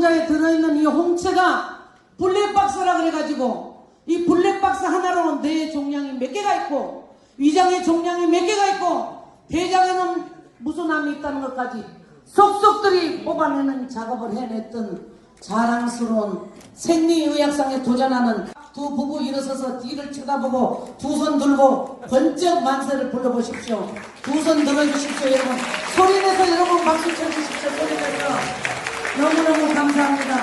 상자에 들어있는 이 홍채가 블랙박스라 그래가지고 이 블랙박스 하나로 뇌 종양이 몇 개가 있고 위장의 종양이 몇 개가 있고 대장에는 무슨 암이 있다는 것까지 속속들이 뽑아내는 작업을 해냈던 자랑스러운 생리의학상에 도전하는 두 부부 일어서서 뒤를 쳐다보고 두 손 들고 번쩍 만세를 불러보십시오. 두 손 들어주십시오, 여러분. 소리내서 여러분 박수 쳐주십시오, 소리내서. 너무너무 감사합니다.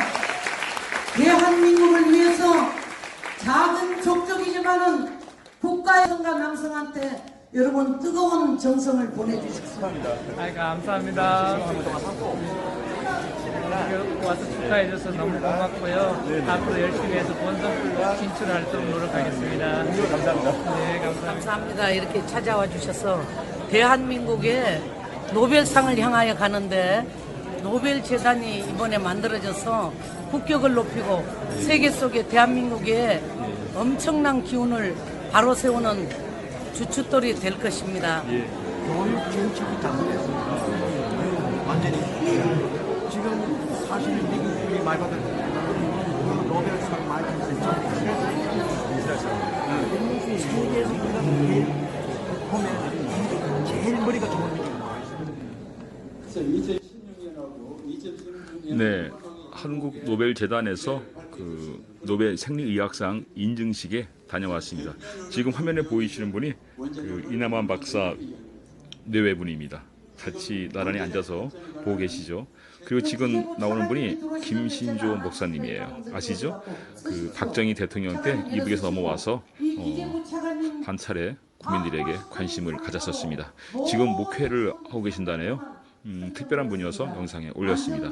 대한민국을 위해서 작은 족족이지만은 국가의 성과 남성한테 여러분 뜨거운 정성을 보내주십시오. 아이 감사합니다. 와서 축하해줘서 너무 고맙고요. 앞으로 열심히 해서 본선 진출할 수 노력하겠습니다. 감사합니다. 네, 감사합니다. 감사합니다. 이렇게 찾아와 주셔서 대한민국의 노벨상을 향하여 가는데 노벨 재단이 이번에 만들어져서 국격을 높이고 세계 속에 대한민국의 엄청난 기운을 바로 세우는 주춧돌이 될 것입니다. 교육 정책이 잘못됐습니다. 완전히 지금 사실 미국이 많이 받은 노벨상 많이 받은 세계에서 보면 제일 머리가 좋은 미국이 나와 있습니다. 네, 한국 노벨 재단에서 그 노벨 생리의학상 인증식에 다녀왔습니다. 지금 화면에 보이시는 분이 그 이남환 박사 뇌외분입니다. 같이 나란히 앉아서 보고 계시죠. 그리고 지금 나오는 분이 김신조 목사님이에요. 아시죠? 그 박정희 대통령 때 이북에서 넘어와서 어, 한 차례 국민들에게 관심을 가졌었습니다. 지금 목회를 하고 계신다네요. 음, 특별한 분이어서 영상에 올렸습니다.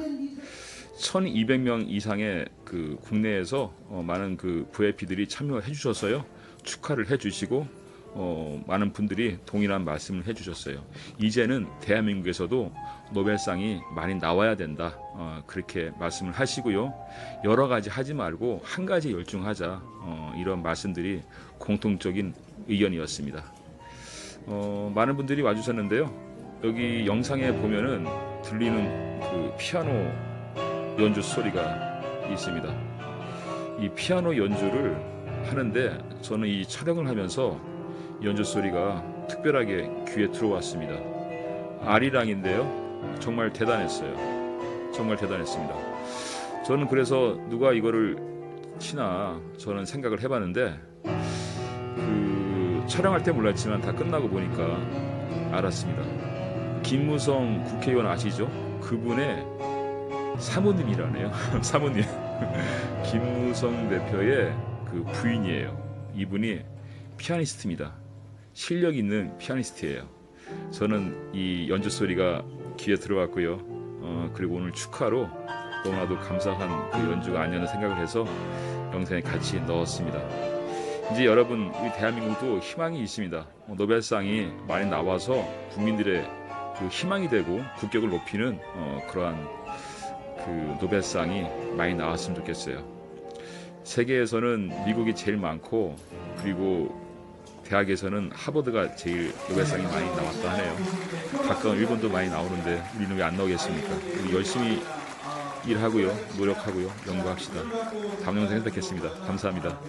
1,200명 이상의 그 국내에서 어, 많은 그 VIP들이 참여해 주셨어요. 축하를 해 주시고 어, 많은 분들이 동일한 말씀을 해 주셨어요. 이제는 대한민국에서도 노벨상이 많이 나와야 된다. 어, 그렇게 말씀을 하시고요. 여러 가지 하지 말고 한 가지 열중하자. 어, 이런 말씀들이 공통적인 의견이었습니다. 어, 많은 분들이 와주셨는데요. 여기 영상에 보면은 들리는 그 피아노 연주 소리가 있습니다. 이 피아노 연주를 하는데 저는 이 촬영을 하면서 연주 소리가 특별하게 귀에 들어왔습니다. 아리랑인데요. 정말 대단했어요. 정말 대단했습니다. 저는 그래서 누가 이거를 치나 저는 생각을 해봤는데 그 촬영할 때 몰랐지만 다 끝나고 보니까 알았습니다. 김무성 국회의원 아시죠? 그분의 사모님이라네요. 사모님. 김무성 대표의 그 부인이에요. 이분이 피아니스트입니다. 실력 있는 피아니스트예요. 저는 이 연주 소리가 귀에 들어왔고요. 어, 그리고 오늘 축하로 너무나도 감사한 그 연주가 아니었나 생각을 해서 영상에 같이 넣었습니다. 이제 여러분 우리 대한민국도 희망이 있습니다. 어, 노벨상이 많이 나와서 국민들의 그 희망이 되고 국격을 높이는 어, 그러한 그 노벨상이 많이 나왔으면 좋겠어요. 세계에서는 미국이 제일 많고 그리고 대학에서는 하버드가 제일 노벨상이 많이 나왔다 하네요. 가까운 일본도 많이 나오는데 우리는 왜 안 나오겠습니까? 우리 열심히 일하고요, 노력하고요, 연구합시다. 다음 영상에서 뵙겠습니다. 감사합니다.